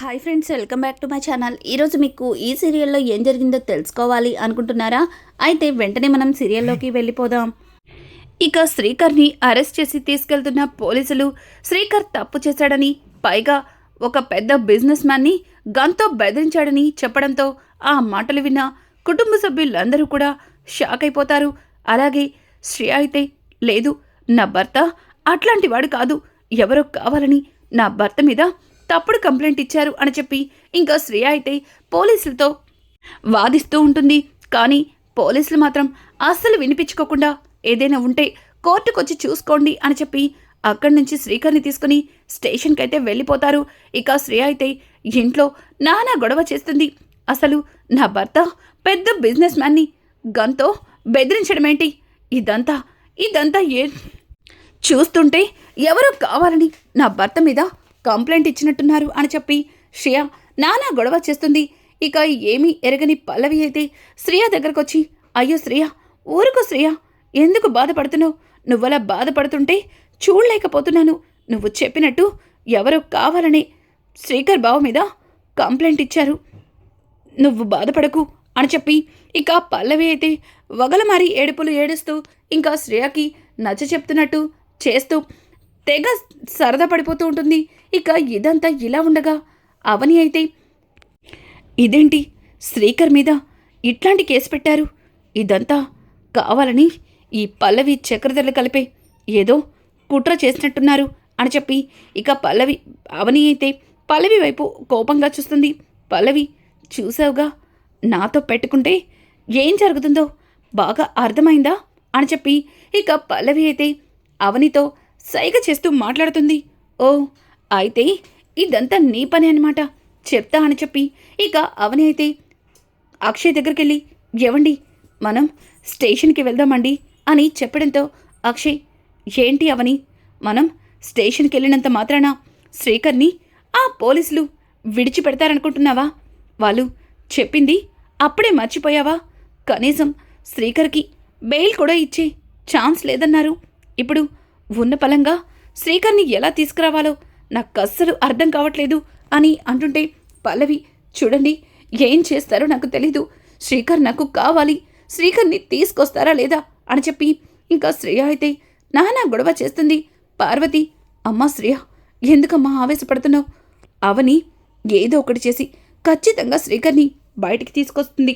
Hi friends welcome back to my channel ఈరోజు మీకు ఈ సీరియల్లో ఏం జరిగిందో తెలుసుకోవాలి అనుకుంటున్నారా? అయితే వెంటనే మనం సీరియల్లోకి వెళ్ళిపోదాం. ఇక శ్రీకర్ని అరెస్ట్ చేసి తీసుకెళ్తున్న పోలీసులు శ్రీకర్ తప్పు చేశాడని పైగా ఒక పెద్ద బిజినెస్ మ్యాన్ని గన్తో బెదిరించాడని చెప్పడంతో ఆ మాటలు విన్న కుటుంబ సభ్యులందరూ కూడా షాక్ అయిపోతారు. అలాగే శ్రీ అయితే లేదు నా భర్త అట్లాంటి వాడు కాదు ఎవరో కావాలని నా భర్త మీద తప్పుడు కంప్లైంట్ ఇచ్చారు అని చెప్పి ఇంకా శ్రేయ అయితే పోలీసులతో వాదిస్తూ ఉంటుంది. కానీ పోలీసులు మాత్రం అస్సలు వినిపించుకోకుండా ఏదైనా ఉంటే కోర్టుకొచ్చి చూసుకోండి అని చెప్పి అక్కడి నుంచి శ్రీకర్ని తీసుకుని స్టేషన్కి అయితే వెళ్ళిపోతారు. ఇక శ్రేయ అయితే ఇంట్లో నానా గొడవ చేస్తుంది. అసలు నా భర్త పెద్ద బిజినెస్ మ్యాన్ని గన్తో బెదిరించడమేంటి ఇదంతా ఇదంతా ఏ చూస్తుంటే ఎవరో కావాలని నా భర్త మీద కంప్లైంట్ ఇచ్చినట్టున్నారు అని చెప్పి శ్రియ నానా గొడవ చేస్తుంది. ఇక ఏమీ ఎరగని పల్లవి అయితే శ్రియ దగ్గరకు వచ్చి అయ్యో శ్రియ ఊరుకో శ్రియ ఎందుకు బాధపడుతున్నావు? నువ్వలా బాధపడుతుంటే చూడలేకపోతున్నాను. నువ్వు చెప్పినట్టు ఎవరో కావాలని శ్రీకర్ బావ మీద కంప్లైంట్ ఇచ్చారు. నువ్వు బాధపడకు అని చెప్పి ఇక పల్లవి అయితే వగలమారి ఏడుపులు ఏడుస్తూ ఇంకా శ్రేయకి నచ్చ చెప్తున్నట్టు చేస్తూ తెగ సరదా పడిపోతూ ఉంటుంది. ఇక ఇదంతా ఇలా ఉండగా అవని అయితే ఇదేంటి? శ్రీకర్ మీద ఇట్లాంటి కేసు పెట్టారు. ఇదంతా కావాలని ఈ పల్లవి చక్రధరలు కలిపే ఏదో కుట్ర చేసినట్టున్నారు అని చెప్పి ఇక పల్లవి అవని అయితే పల్లవి వైపు కోపంగా చూస్తుంది. పల్లవి చూసావుగా? నాతో పెట్టుకుంటే ఏం జరుగుతుందో? బాగా అర్థమైందా? అని చెప్పి ఇక పల్లవి అయితే అవనితో సైగ చేస్తూ మాట్లాడుతుంది. ఓ అయితే ఇదంతా నీ పని అనమాట చెప్తా అని చెప్పి ఇక అవని అయితే అక్షయ్ దగ్గరికి వెళ్ళి ఎవండి మనం స్టేషన్కి వెళ్దామండి అని చెప్పడంతో అక్షయ్ ఏంటి అవని మనం స్టేషన్కి వెళ్ళినంత మాత్రాన శ్రీకర్ని ఆ పోలీసులు విడిచిపెడతారనుకుంటున్నావా? వాళ్ళు చెప్పింది అప్పుడే మర్చిపోయావా? కనీసం శ్రీకర్కి బెయిల్ కూడా ఇచ్చే ఛాన్స్ లేదన్నారు. ఇప్పుడు ఉన్న పలంగా శ్రీకర్ని ఎలా తీసుకురావాలో నాకు అస్సలు అర్థం కావట్లేదు అని అంటుంటే పల్లవి చూడండి ఏం చేస్తారో నాకు తెలీదు. శ్రీకర్ నాకు కావాలి. శ్రీకర్ని తీసుకొస్తారా లేదా? అని చెప్పి ఇంకా శ్రేయ అయితే నానా గొడవ చేస్తుంది. పార్వతి అమ్మా శ్రేయ ఎందుకమ్మా ఆవేశపడుతున్నావు? అవని ఏదో ఒకటి చేసి ఖచ్చితంగా శ్రీకర్ని బయటికి తీసుకొస్తుంది.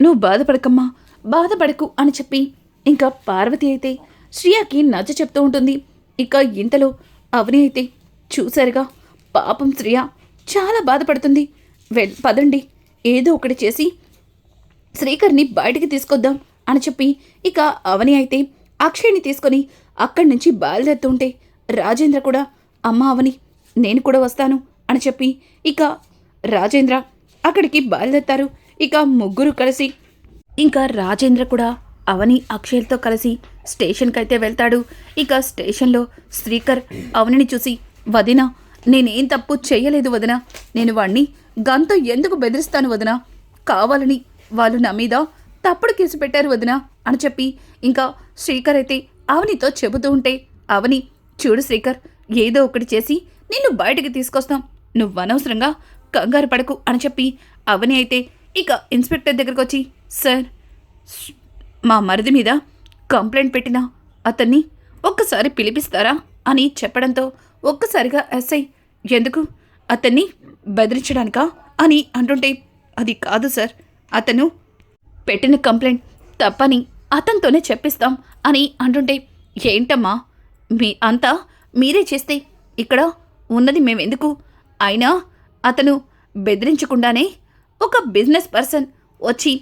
నువ్వు బాధపడకమ్మా బాధపడకు అని చెప్పి ఇంకా పార్వతి అయితే శ్రియకి నచ్చ చెప్తూ ఉంటుంది. ఇక ఇంతలో అవని అయితే చూశారుగా. పాపం శ్రియ చాలా బాధపడుతుంది. వెల్ పదండి. ఏదో ఒకటి చేసి శ్రీకర్ని బయటికి తీసుకొద్దాం అని చెప్పి ఇక అవని అయితే అక్షయ్ని తీసుకొని అక్కడి నుంచి బయలుదేరుతుంటే రాజేంద్ర కూడా అమ్మ అవని నేను కూడా వస్తాను అని చెప్పి ఇక రాజేంద్ర అక్కడికి బయలుదేరుతారు. ఇక ముగ్గురు కలిసి ఇంకా రాజేంద్ర కూడా అవని అక్షయ్లతో కలిసి స్టేషన్కి అయితే వెళ్తాడు. ఇక స్టేషన్లో శ్రీకర్ అవనిని చూసి వదిన నేనేం తప్పు చేయలేదు వదిన. నేను వాణ్ణి గంతో ఎందుకు బెదిరిస్తాను వదిన? కావాలని వాళ్ళు నా మీద తప్పుడు కేసు పెట్టారు వదిన అని చెప్పి ఇంకా శ్రీకర్ అయితే అవనితో చెబుతూ ఉంటే అవని చూడు శ్రీకర్ ఏదో ఒకటి చేసి నిన్ను బయటకి తీసుకొస్తాం. నువ్వు అనవసరంగా కంగారు పడకు అని చెప్పి అవని అయితే ఇక ఇన్స్పెక్టర్ దగ్గరకు వచ్చి సార్ మా మరిది మీద కంప్లైంట్ పెట్టిన అతన్ని ఒక్కసారి పిలిపిస్తారా? అని చెప్పడంతో ఒక్కసారిగా ఎస్ఐ ఎందుకు? అతన్ని బెదిరించడానికా? అని అంటుంటే అది కాదు సార్. అతను పెట్టిన కంప్లైంట్ తప్పని అతనితోనే చెప్పిస్తాం అని అంటుంటే ఏంటమ్మా? మీ అంతా మీరే చేస్తే ఇక్కడ ఉన్నది మేమెందుకు? అయినా అతను బెదిరించకుండానే ఒక బిజినెస్ పర్సన్ వచ్చి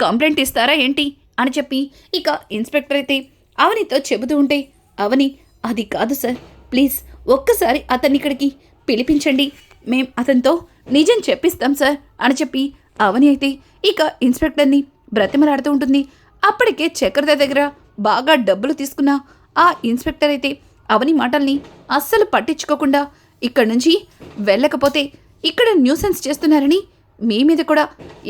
కంప్లైంట్ ఇస్తారా ఏంటి? అని చెప్పి ఇక ఇన్స్పెక్టర్ అయితే అవనితో చెబుతూ ఉంటే అవని అది కాదు సార్. ప్లీజ్ ఒక్కసారి అతన్ని ఇక్కడికి పిలిపించండి. మేం అతనితో నిజం చెప్పిస్తాం సార్ అని చెప్పి అవని అయితే ఇక ఇన్స్పెక్టర్ని బ్రతిమలాడుతూ ఉంటుంది. అప్పటికే చక్రత దగ్గర బాగా డబ్బులు తీసుకున్న ఆ ఇన్స్పెక్టర్ అయితే అవని మాటల్ని అస్సలు పట్టించుకోకుండా ఇక్కడి నుంచి వెళ్ళకపోతే ఇక్కడ న్యూసెన్స్ చేస్తున్నారని మీ మీద కూడా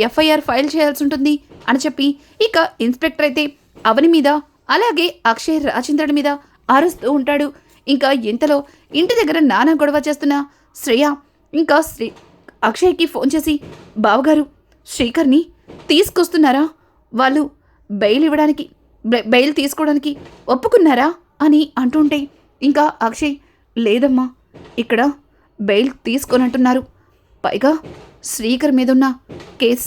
ఎఫ్ఐఆర్ ఫైల్ చేయాల్సి ఉంటుంది అని చెప్పి ఇక ఇన్స్పెక్టర్ అయితే అవని మీద అలాగే అక్షయ్ రాజేంద్రుడి మీద అరుస్తూ ఉంటాడు. ఇంకా ఇంతలో ఇంటి దగ్గర నానా గొడవ చేస్తున్న. శ్రేయ ఇంకా శ్రీ అక్షయ్కి ఫోన్ చేసి బావగారు శ్రీకర్ని తీసుకొస్తున్నారా? వాళ్ళు బెయిల్ ఇవ్వడానికి బెయిల్ తీసుకోవడానికి ఒప్పుకున్నారా? అని అంటుంటే ఇంకా అక్షయ్ లేదమ్మా ఇక్కడ బెయిల్ తీసుకోనంటున్నారు. పైగా శ్రీకర్ మీదున్న కేస్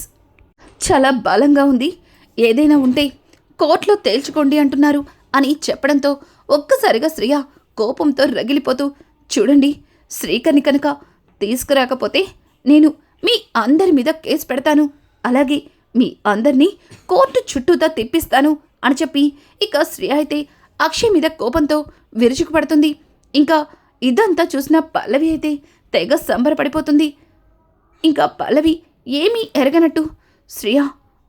చాలా బలంగా ఉంది. ఏదైనా ఉంటే కోర్టులో తేల్చుకోండి అంటున్నారు అని చెప్పడంతో ఒక్కసారిగా శ్రియ కోపంతో రగిలిపోతూ చూడండి శ్రీకర్ని కనుక తీసుకురాకపోతే నేను మీ అందరి మీద కేసు పెడతాను. అలాగే మీ అందరినీ కోర్టు చుట్టూతా తిప్పిస్తాను అని చెప్పి ఇక శ్రీ అయితే అక్షయ్ మీద కోపంతో విరుచుకుపడుతుంది. ఇంకా ఇదంతా చూసిన పల్లవి అయితే తెగ సంబరపడిపోతుంది. ఇంకా పల్లవి ఏమీ ఎరగనట్టు శ్రియా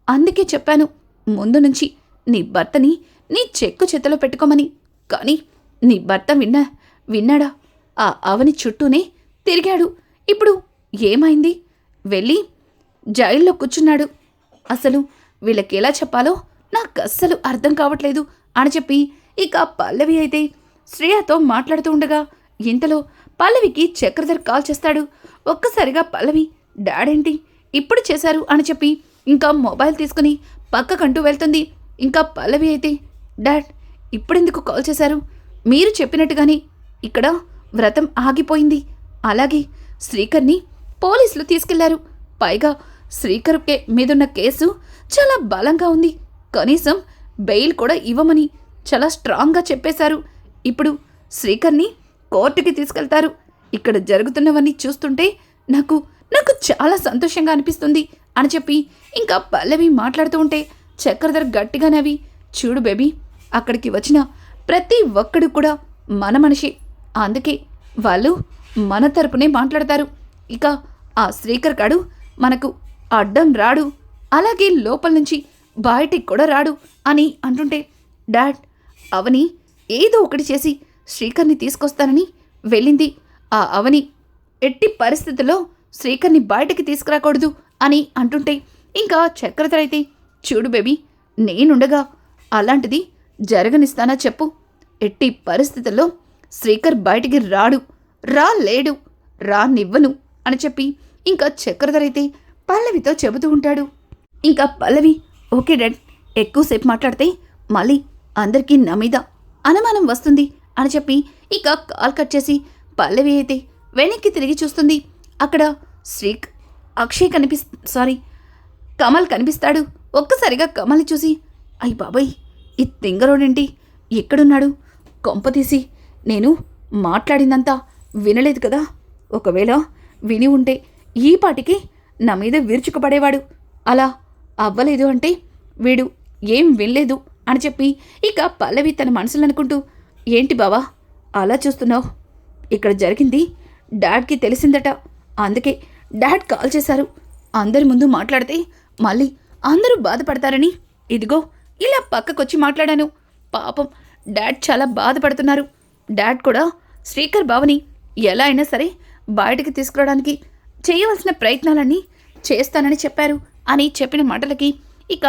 అందుకే చెప్పాను ముందు నుంచి నీ భర్తని నీ చెక్కు చేతిలో పెట్టుకోమని. కానీ నీ భర్త విన్నా విన్నాడా? ఆ అవని చుట్టూనే తిరిగాడు. ఇప్పుడు ఏమైంది? వెళ్ళి జైల్లో కూర్చున్నాడు. అసలు వీళ్ళకి ఎలా చెప్పాలో నాకు అస్సలు అర్థం కావట్లేదు అని చెప్పి ఇక పల్లవి అయితే శ్రేయతో మాట్లాడుతూ ఉండగా ఇంతలో పల్లవికి చక్రధర్ కాల్ చేస్తాడు. ఒక్కసారిగా పల్లవి డాడేంటి? ఇప్పుడు చేశారు? అని చెప్పి ఇంకా మొబైల్ తీసుకుని పక్కకంటూ వెళ్తుంది. ఇంకా పల్లవి అయితే డాడ్ ఇప్పుడెందుకు కాల్ చేశారు? మీరు చెప్పినట్టుగానే ఇక్కడ వ్రతం ఆగిపోయింది. అలాగే శ్రీకర్ని పోలీసులు తీసుకెళ్ళారు. పైగా శ్రీకర్ కే మీదున్న కేసు చాలా బలంగా ఉంది. కనీసం బెయిల్ కూడా ఇవ్వమని చాలా స్ట్రాంగ్గా చెప్పేశారు. ఇప్పుడు శ్రీకర్ని కోర్టుకి తీసుకెళ్తారు. ఇక్కడ జరుగుతున్నవన్నీ చూస్తుంటే నాకు నాకు చాలా సంతోషంగా అనిపిస్తుంది అని చెప్పి ఇంకా పల్లవి మాట్లాడుతూ ఉంటే చక్రధర్ గట్టిగా నవ్వి చూడు బేబీ అక్కడికి వచ్చిన ప్రతి ఒక్కడు కూడా మన మనిషి. అందుకే వాళ్ళు మన తరపునే మాట్లాడతారు. ఇక ఆ శ్రీకర్ కాడు మనకు అడ్డం రాడు. అలాగే లోపల నుంచి బయటికి కూడా రాడు అని అంటుంటే డాడ్ అవని ఏదో ఒకటి చేసి శ్రీకర్ని తీసుకొస్తానని వెళ్ళింది. ఆ అవని ఎట్టి పరిస్థితుల్లో శ్రీకర్ని బయటికి తీసుకురాకూడదు అని అంటుంటే ఇంకా చక్రధర అయితే చూడు బేబీ నేనుండగా అలాంటిది జరగనిస్తానా చెప్పు. ఎట్టి పరిస్థితుల్లో శ్రీకర్ బయటికి రాడు. రా లేడు. రానివ్వను అని చెప్పి ఇంకా చక్రధరైతే అయితే పల్లవితో చెబుతూ ఉంటాడు. ఇంకా పల్లవి ఓకే డాడ్ ఎక్కువసేపు మాట్లాడితే మళ్ళీ అందరికీ నా మీద అనుమానం వస్తుంది అని చెప్పి ఇక కాల్ కట్ చేసి పల్లవి అయితే వెనక్కి తిరిగి చూస్తుంది. అక్కడ శ్రీ అక్షయ్ కనిపి సారీ కమల్ కనిపిస్తాడు. ఒక్కసారిగా కమల్ని చూసి అయ్యి బాబాయ్ ఈ తింగరోడేంటి? ఎక్కడున్నాడు? కొంప తీసి. నేను మాట్లాడిందంతా వినలేదు కదా. ఒకవేళ విని ఉంటే ఈ పాటికి నా మీద విరుచుకుపడేవాడు అలా అవ్వలేదు అంటే వీడు ఏం వినలేదు అని చెప్పి ఇక పల్లవి తన మనసులో అనుకుంటూ ఏంటి బావా అలా చూస్తున్నావు? ఇక్కడ జరిగింది డాడ్కి తెలిసిందట. అందుకే డాడ్ కాల్ చేశారు. అందరి ముందు మాట్లాడితే మళ్ళీ అందరూ బాధపడతారని. ఇదిగో ఇలా పక్కకొచ్చి మాట్లాడాను. పాపం డాడ్ చాలా బాధపడుతున్నారు. డాడ్ కూడా శ్రీకర్ బావని ఎలా అయినా సరే బయటికి తీసుకురావడానికి చేయవలసిన ప్రయత్నాలన్నీ చేస్తానని చెప్పారు అని చెప్పిన మాటలకి ఇక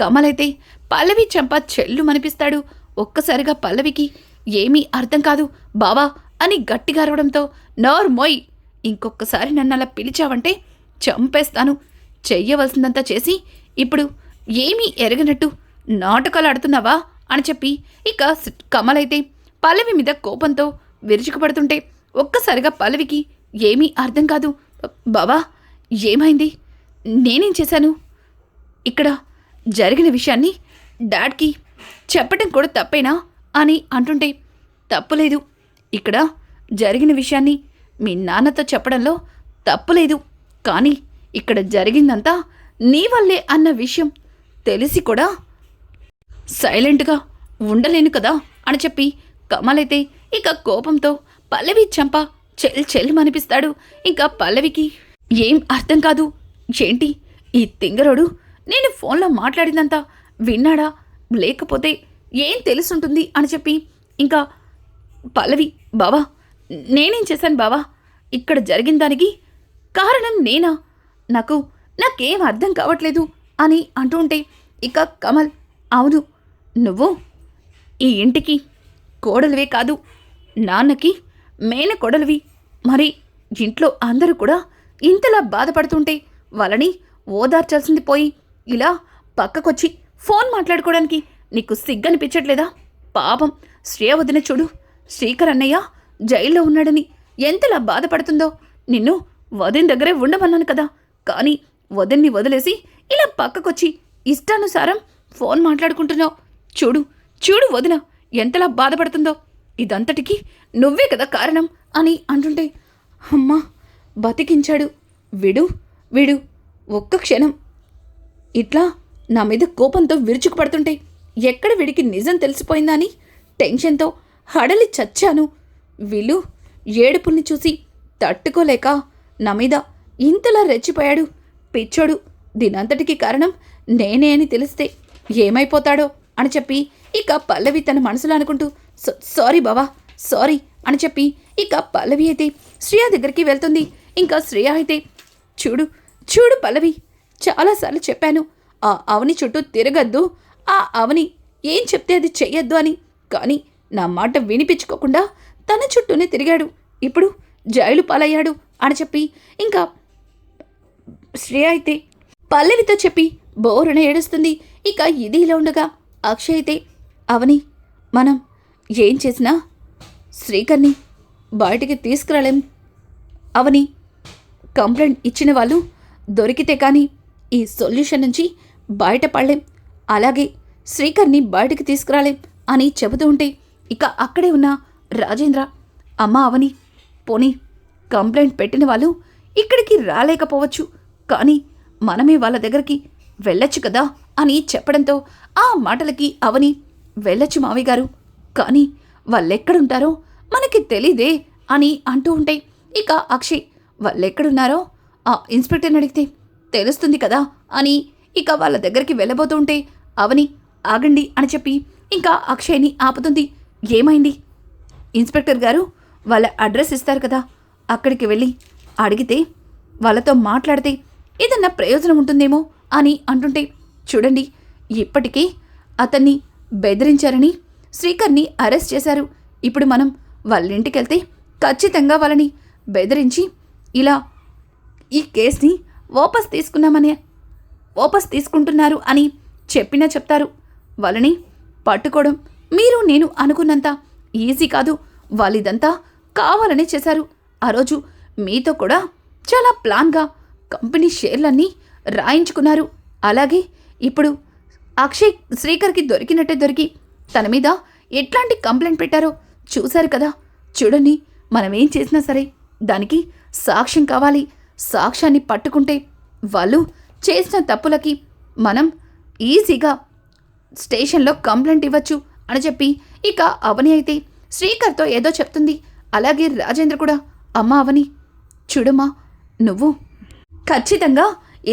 కమలైతే పల్లవి చెంప చెల్లు మనిపిస్తాడు ఒక్కసారిగా పల్లవికి ఏమీ అర్థం కాదు. బావా అని గట్టిగా అరవడంతో నోర్ మోయ్. ఇంకొకసారి నన్ను అలా పిలిచావంటే చంపేస్తాను. చెయ్యవలసిందంతా చేసి ఇప్పుడు ఏమీ ఎరగనట్టు నాటకాలు ఆడుతున్నావా? అని చెప్పి ఇక కమల్ కమలైతే పల్లవి మీద కోపంతో విరుచుకుపడుతుంటే ఒక్కసారిగా పల్లవికి ఏమీ అర్థం కాదు. బావా ఏమైంది? నేనేం చేశాను? ఇక్కడ జరిగిన విషయాన్ని డాడ్కి చెప్పటం కూడా తప్పేనా? అని అంటుంటే తప్పులేదు. ఇక్కడ జరిగిన విషయాన్ని మీ నాన్నతో చెప్పడంలో తప్పులేదు. కానీ ఇక్కడ జరిగిందంతా నీ వల్లే అన్న విషయం తెలిసి కూడా సైలెంట్గా ఉండలేను కదా అని చెప్పి కమలైతే ఇక కోపంతో పల్లవి చంప చెల్ చెల్లిమనిపిస్తాడు ఇంకా పల్లవికి ఏం అర్థం కాదు. ఏంటి? ఈ తింగరోడు నేను ఫోన్లో మాట్లాడినంత విన్నాడా? లేకపోతే ఏం తెలుసుంటుంది అని చెప్పి ఇంకా పల్లవి బావా నేనేం చేశాను బావా? ఇక్కడ జరిగిన దానికి కారణం నేనా? నాకు నాకేం అర్థం కావట్లేదు. అని అంటుంటే ఇక కమల్ అవును నువ్వు ఈ ఇంటికి కోడలివే కాదు నాన్నకి మేన కొడలివి. మరి ఇంట్లో అందరూ కూడా ఇంతలా బాధపడుతుంటే వాళ్ళని ఓదార్చాల్సింది పోయి ఇలా పక్కకొచ్చి ఫోన్ మాట్లాడుకోవడానికి నీకు సిగ్గనిపించట్లేదా? పాపం శ్రేయ వదిన చూడు శ్రీకర్ అన్నయ్య జైల్లో ఉన్నాడని ఎంతలా బాధపడుతుందో. నిన్ను వదిన దగ్గరే ఉండమన్నాను కదా. కానీ వదిన్ని వదిలేసి ఇలా పక్కకొచ్చి ఇష్టానుసారం ఫోన్ మాట్లాడుకుంటున్నావు. చూడు చూడు వదిన ఎంతలా బాధపడుతుందో. ఇదంతటికి నువ్వే కదా కారణం అని అంటుంటే అమ్మా బతికించాడు. విడు విడు ఒక్క క్షణం. ఇట్లా నా మీద కోపంతో విరుచుకుపడుతుంటే ఎక్కడ వీడికి నిజం తెలిసిపోయిందా అని టెన్షన్తో హడలి చచ్చాను. వీళ్ళు ఏడుపుల్ని చూసి తట్టుకోలేక నా మీద ఇంతలా రెచ్చిపోయాడు. పిచ్చోడు. దీనంతటికి కారణం నేనే అని తెలిస్తే ఏమైపోతాడో అని చెప్పి ఇక పల్లవి తన మనసులో అనుకుంటూ సారీ బావా సారీ అని చెప్పి ఇక పల్లవి అయితే శ్రేయ దగ్గరికి వెళ్తుంది. ఇంకా శ్రేయ అయితే చూడు చూడు పల్లవి చాలాసార్లు చెప్పాను ఆ అవని చుట్టూ తిరగద్దు ఆ అవని ఏం చెప్తే అది చెయ్యొద్దు అని. కానీ నా మాట వినిపించుకోకుండా తన చుట్టూనే తిరిగాడు. ఇప్పుడు జైలు పాలయ్యాడు అని చెప్పి ఇంకా శ్రేయ అయితే పల్లవితో చెప్పి బోరున ఏడుస్తుంది. ఇక ఇది ఇలా ఉండగా అక్షయ్ అయితే అవని మనం ఏం చేసినా శ్రీకర్ని బయటికి తీసుకురాలేం. అవని కంప్లైంట్ ఇచ్చిన వాళ్ళు దొరికితే కానీ ఈ సొల్యూషన్ నుంచి బయటపడలేం. అలాగే శ్రీకర్ని బయటికి తీసుకురాలేం అని చెబుతూ ఉంటే ఇక అక్కడే ఉన్న రాజేంద్ర అమ్మ అవని పోనీ కంప్లైంట్ పెట్టిన వాళ్ళు ఇక్కడికి రాలేకపోవచ్చు. కానీ మనమే వాళ్ళ దగ్గరికి వెళ్ళొచ్చు కదా అని చెప్పడంతో ఆ మాటలకి అవని వెళ్ళొచ్చు మావి గారు కానీ వాళ్ళెక్కడుంటారో మనకి తెలీదే అని అంటూ ఉంటే ఇక అక్షయ్ వాళ్ళెక్కడున్నారో ఆ ఇన్స్పెక్టర్ని అడిగితే తెలుస్తుంది కదా అని ఇక వాళ్ళ దగ్గరికి వెళ్ళబోతూ ఉంటే అవని ఆగండి అని చెప్పి ఇంకా అక్షయ్ని ఆపుతుంది. ఏమైంది? ఇన్స్పెక్టర్ గారు వాళ్ళ అడ్రస్ ఇస్తారు కదా అక్కడికి వెళ్ళి అడిగితే వాళ్ళతో మాట్లాడితే ఏదన్నా ప్రయోజనం ఉంటుందేమో అని అంటుంటే చూడండి ఇప్పటికే అతన్ని బెదిరించారని శ్రీకర్ని అరెస్ట్ చేశారు. ఇప్పుడు మనం వాళ్ళింటికి వెళ్తే ఖచ్చితంగా వాళ్ళని బెదిరించి ఇలా ఈ కేసుని వాపస్ తీసుకున్నామని వాపస్ తీసుకుంటున్నారు అని చెప్పినా చెప్తారు. వాళ్ళని పట్టుకోవడం మీరు నేను అనుకున్నంత ఈజీ కాదు. వాళ్ళిదంతా కావాలనే చేశారు. ఆ రోజు మీతో కూడా చాలా ప్లాన్గా కంపెనీ షేర్లన్నీ రాయించుకున్నారు. అలాగే ఇప్పుడు అక్షయ్ శ్రీకర్కి దొరికినట్టే దొరికి తన మీద ఎట్లాంటి కంప్లైంట్ పెట్టారో చూశారు కదా. చూడండి మనం ఏం చేసినా సరే దానికి సాక్ష్యం కావాలి. సాక్ష్యాన్ని పట్టుకుంటే వాళ్ళు చేసిన తప్పులకి మనం ఈజీగా స్టేషన్లో కంప్లైంట్ ఇవ్వచ్చు అని చెప్పి ఇక అవని అయితే శ్రీకర్తో ఏదో చెప్తుంది. అలాగే రాజేంద్ర కూడా అమ్మ అవని చూడమ్మా నువ్వు ఖచ్చితంగా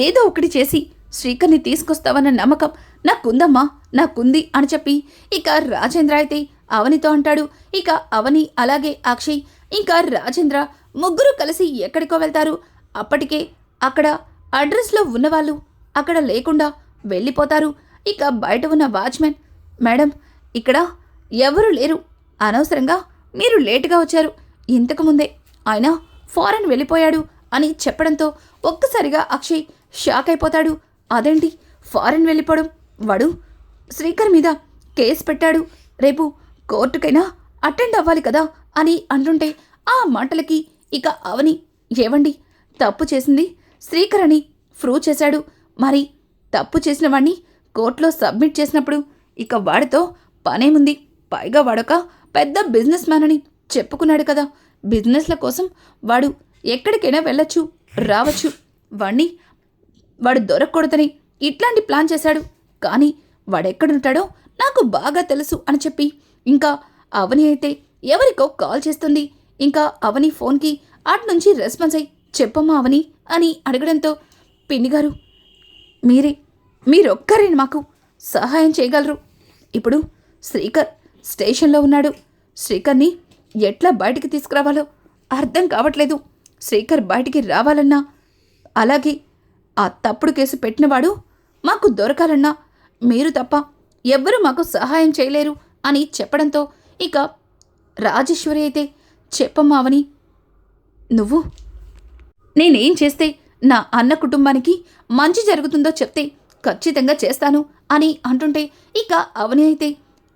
ఏదో ఒకటి చేసి శ్రీకర్ని తీసుకొస్తావన్న నమ్మకం నాకుందమ్మా నాకుంది అని చెప్పి ఇక రాజేంద్ర అయితే అవనితో అంటాడు. ఇక అవని అలాగే అక్షయ్ ఇంకా రాజేంద్ర ముగ్గురు కలిసి ఎక్కడికో వెళ్తారు. అప్పటికే అక్కడ అడ్రస్లో ఉన్నవాళ్ళు అక్కడ లేకుండా వెళ్ళిపోతారు. ఇక బయట ఉన్న వాచ్మెన్ మేడం ఇక్కడ ఎవరు లేరు. అనవసరంగా మీరు లేటుగా వచ్చారు. ఇంతకు ముందే ఆయన ఫారెన్ వెళ్ళిపోయాడు. అని చెప్పడంతో ఒక్కసారిగా అక్షయ్ షాక్ అయిపోతాడు. అదేంటి? ఫారెన్ వెళ్ళిపోవడం? వాడు శ్రీకర్ మీద కేసు పెట్టాడు. రేపు కోర్టుకైనా అటెండ్ అవ్వాలి కదా అని అంటుంటే ఆ మాటలకి ఇక అవని ఏవండి? తప్పు చేసింది శ్రీకర్ అని ప్రూవ్ చేశాడు. మరి తప్పు చేసిన వాణ్ణి కోర్టులో సబ్మిట్ చేసినప్పుడు ఇక వాడితో పనేముంది? పైగా వాడొక పెద్ద బిజినెస్ మ్యాన్ అని చెప్పుకున్నాడు కదా. బిజినెస్ల కోసం వాడు ఎక్కడికైనా వెళ్ళొచ్చు రావచ్చు. వాణ్ణి వాడు దొరకకూడదని ఇట్లాంటి ప్లాన్ చేశాడు. కానీ వాడెక్కడుంటాడో నాకు బాగా తెలుసు అని చెప్పి. ఇంకా అవని అయితే ఎవరికో కాల్ చేస్తుంది. ఇంకా అవని ఫోన్కి అటు నుంచి రెస్పాన్స్ అయ్యి చెప్పమ్మా అవని అని అడగడంతో పిన్నిగారు మీరే మీరొక్కరే మాకు సహాయం చేయగలరు? ఇప్పుడు శ్రీకర్ స్టేషన్లో ఉన్నాడు. శ్రీకర్ని ఎట్లా బయటికి తీసుకురావాలో అర్థం కావట్లేదు. శ్రీకర్ బయటికి రావాలన్నా అలాగే ఆ తప్పుడు కేసు పెట్టినవాడు మాకు దొరకాలన్నా మీరు తప్ప ఎవ్వరూ మాకు సహాయం చేయలేరు అని చెప్పడంతో ఇక రాజేశ్వరి అయితే చెప్పమ్మా అవని. నువ్వు? నేనేం చేస్తే నా అన్న కుటుంబానికి మంచి జరుగుతుందో చెప్తే ఖచ్చితంగా చేస్తాను అని అంటుంటే ఇక అవని అయితే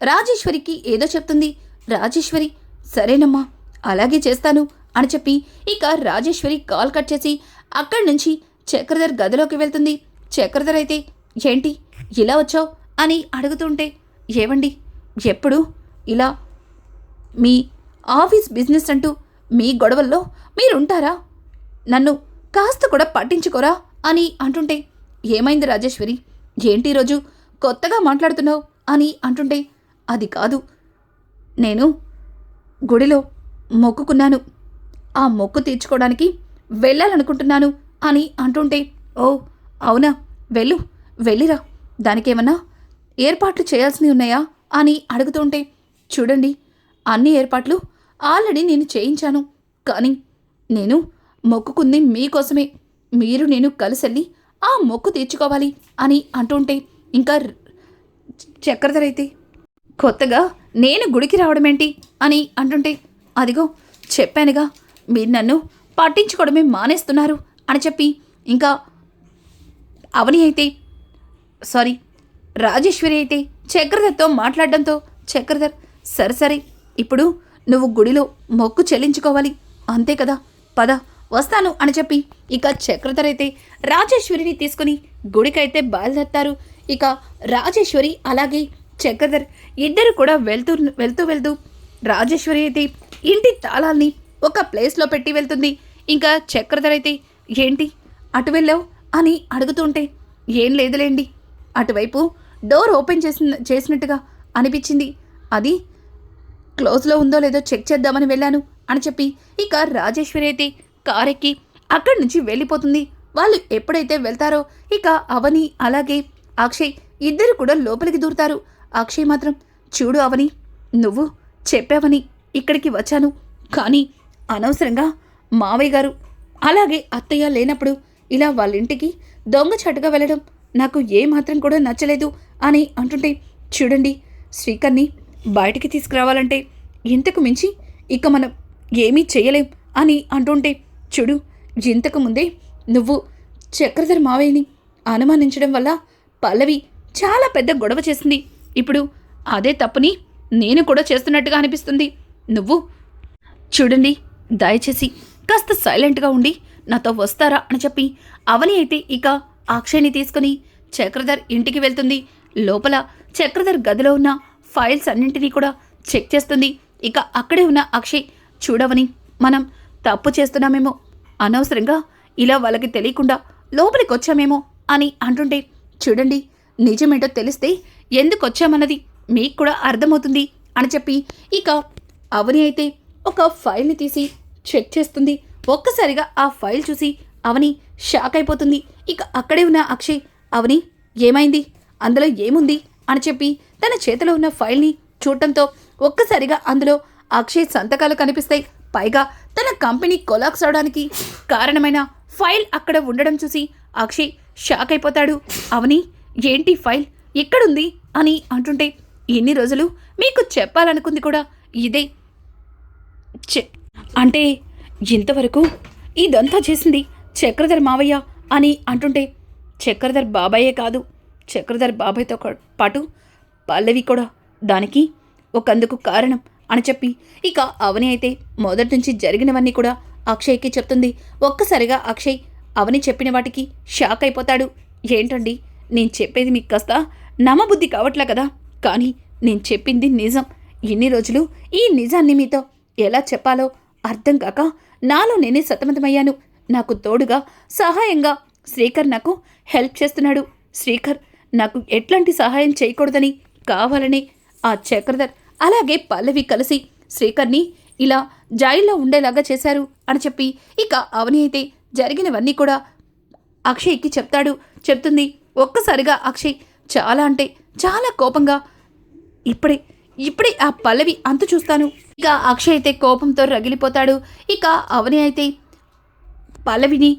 రాజేశ్వరికి ఏదో చెప్తుంది. రాజేశ్వరి సరేనమ్మా అలాగే చేస్తాను. అని చెప్పి ఇక రాజేశ్వరి కాల్ కట్ చేసి అక్కడి నుంచి చక్రధర్ గదిలోకి వెళ్తుంది. చక్రధర్ అయితే ఏంటి ఇలా వచ్చావు? అని అడుగుతుంటే ఏవండి ఎప్పుడు ఇలా మీ ఆఫీస్ బిజినెస్ అంటూ మీ గొడవల్లో మీరుంటారా? నన్ను కాస్త కూడా పట్టించుకోరా? అని అంటుంటే ఏమైంది రాజేశ్వరి? ఏంటి రోజు కొత్తగా మాట్లాడుతున్నావు? అని అంటుంటే అది కాదు నేను గుడిలో మొక్కుకున్నాను. ఆ మొక్కు తీర్చుకోవడానికి వెళ్ళాలనుకుంటున్నాను అని అంటుంటే ఓ అవునా వెళ్ళు వెళ్ళిరా దానికేమన్నా ఏర్పాట్లు చేయాల్సినవి ఉన్నాయా అని అడుగుతుంటే చూడండి అన్ని ఏర్పాట్లు ఆల్రెడీ నేను చేయించాను కానీ నేను మొక్కుకుంది మీకోసమే మీరు నేను కలిసెళ్ళి ఆ మొక్కు తీర్చుకోవాలి అని అంటుంటే ఇంకా చక్రధరైతే కొత్తగా నేను గుడికి రావడం ఏంటి అని అంటుంటే అదిగో చెప్పానుగా మీరు నన్ను పట్టించుకోవడమే మానేస్తున్నారు అని చెప్పి ఇంకా అవని అయితే సారీ రాజేశ్వరి అయితే చక్రధర్తో మాట్లాడడంతో చక్రధర్ సరే సరే ఇప్పుడు నువ్వు గుడిలో మొక్కు చెల్లించుకోవాలి అంతే కదా పద వస్తాను అని చెప్పి ఇక చక్రధర్ అయితే రాజేశ్వరిని తీసుకుని గుడికైతే బయలుదేరతారు. ఇక రాజేశ్వరి అలాగే చక్రధర్ ఇద్దరు కూడా వెళ్తూ వెళ్తూ వెళ్తూ రాజేశ్వరి అయితే ఇంటి తాళాల్ని ఒక ప్లేస్లో పెట్టి వెళ్తుంది. ఇంకా చక్రధర్ అయితే ఏంటి? అటు వెళ్ళావు? అని అడుగుతుంటే ఏం లేదులేండి. అటువైపు డోర్ ఓపెన్ చేసిన చేసినట్టుగా అనిపించింది. అది క్లోజ్లో ఉందో లేదో చెక్ చేద్దామని వెళ్ళాను అని చెప్పి ఇక రాజేశ్వరి అయితే కారెక్కి అక్కడి నుంచి వెళ్ళిపోతుంది. వాళ్ళు ఎప్పుడైతే వెళ్తారో ఇక అవని అలాగే అక్షయ్ ఇద్దరు కూడా లోపలికి దూరుతారు. అక్షయ్ మాత్రం చూడు అవని నువ్వు చెప్పావని ఇక్కడికి వచ్చాను. కానీ అనవసరంగా మావయ్య గారు అలాగే అత్తయ్య లేనప్పుడు ఇలా వాళ్ళ ఇంటికి దొంగచాటుగా వెళ్ళడం నాకు ఏమాత్రం కూడా నచ్చలేదు అని అంటుంటే చూడండి శ్రీకర్ని బయటికి తీసుకురావాలంటే ఇంతకు మించి ఇక మనం ఏమీ చేయలేం అని అంటుంటే చూడు ఇంతకు ముందే నువ్వు చక్రధర్ మావయ్యని అనుమానించడం వల్ల పల్లవి చాలా పెద్ద గొడవ చేసింది. ఇప్పుడు అదే తప్పుని నేను కూడా చేస్తున్నట్టుగా అనిపిస్తుంది. నువ్వు చూడండి దయచేసి కాస్త సైలెంట్గా ఉండి నాతో వస్తారా అని చెప్పి అవని అయితే ఇక అక్షయ్ని తీసుకుని చక్రధర్ ఇంటికి వెళ్తుంది. లోపల చక్రధర్ గదిలో ఉన్న ఫైల్స్ అన్నింటినీ కూడా చెక్ చేస్తుంది. ఇక అక్కడే ఉన్న అక్షయ్ చూడవని మనం తప్పు చేస్తున్నామేమో అనవసరంగా ఇలా వాళ్ళకి తెలియకుండా లోపలికి వచ్చామేమో అని అంటుంటే చూడండి నిజమేంటో తెలిస్తే ఎందుకు వచ్చామన్నది మీకు కూడా అర్థమవుతుంది అని చెప్పి ఇక అవని అయితే ఒక ఫైల్ని తీసి చెక్ చేస్తుంది. ఒక్కసారిగా ఆ ఫైల్ చూసి అవని షాక్ అయిపోతుంది. ఇక అక్కడే ఉన్న అక్షయ్ అవని ఏమైంది? అందులో ఏముంది? అని చెప్పి తన చేతిలో ఉన్న ఫైల్ని చూడటంతో ఒక్కసారిగా అందులో అక్షయ్ సంతకాలు కనిపిస్తాయి. పైగా తన కంపెనీ కొలాక్స్ అవడానికి కారణమైన ఫైల్ అక్కడ ఉండడం చూసి అక్షయ్ షాక్ అయిపోతాడు. అవని ఏంటి ఫైల్? ఎక్కడుంది? అని అంటుంటే ఎన్ని రోజులు? మీకు చెప్పాలనుకుంది కూడా ఇదే. చె అంటే ఇంతవరకు ఇదంతా చేసింది చక్రధర్ మావయ్య అని అంటుంటే చక్రధర్ బాబాయే కాదు చక్రధర్ బాబాయ్తో పాటు పల్లవి కూడా. దానికి ఒకందుకు కారణం అని చెప్పి ఇక అవని అయితే మొదటి నుంచి జరిగినవన్నీ కూడా అక్షయ్కి చెప్తుంది. ఒక్కసారిగా అక్షయ్ అవని చెప్పిన వాటికి షాక్ అయిపోతాడు. ఏంటండి? నేను చెప్పేది మీకు కాస్త నమ్మబుద్ధి కావట్లే కదా. కానీ నేను చెప్పింది నిజం. ఇన్ని రోజులు ఈ నిజాన్ని మీతో ఎలా చెప్పాలో అర్థం కాక నాలో నేనే సతమతమయ్యాను. నాకు తోడుగా సహాయంగా శ్రీకర్ నాకు హెల్ప్ చేస్తున్నాడు. శ్రీకర్ నాకు ఎట్లాంటి సహాయం చేయకూడదని కావాలని ఆ చక్రధర్ అలాగే పల్లవి కలిసి శ్రీకర్ని ఇలా జైల్లో ఉండేలాగా చేశారు అని చెప్పి ఇక అవని అయితే జరిగినవన్నీ కూడా అక్షయ్కి చెప్తాడు. చెప్తుంది ఒక్కసారిగా అక్షయ్ చాలా అంటే చాలా కోపంగా ఇప్పుడే ఇప్పుడే ఆ పల్లవి అంతు చూస్తాను. ఇక అక్షయ్ అయితే కోపంతో రగిలిపోతాడు. ఇక అవని అయితే పల్లవిని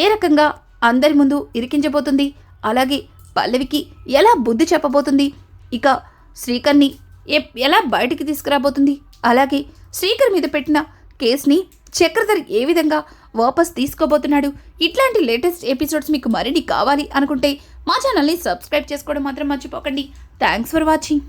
ఏ రకంగా అందరి ముందు ఇరికించబోతుంది? అలాగే పల్లవికి ఎలా బుద్ధి చెప్పబోతుంది? ఇక శ్రీకర్ని ఎలా బయటికి తీసుకురాబోతుంది? అలాగే శ్రీకర్ మీద పెట్టిన కేసుని చక్రధర్ ఏ విధంగా వాపస్ తీసుకోబోతున్నాడు? ఇట్లాంటి లేటెస్ట్ ఎపిసోడ్స్ మీకు మరిన్ని కావాలి అనుకుంటే మా ఛానల్ని సబ్స్క్రైబ్ చేసుకోవడం మాత్రం మర్చిపోకండి. Thanks for watching.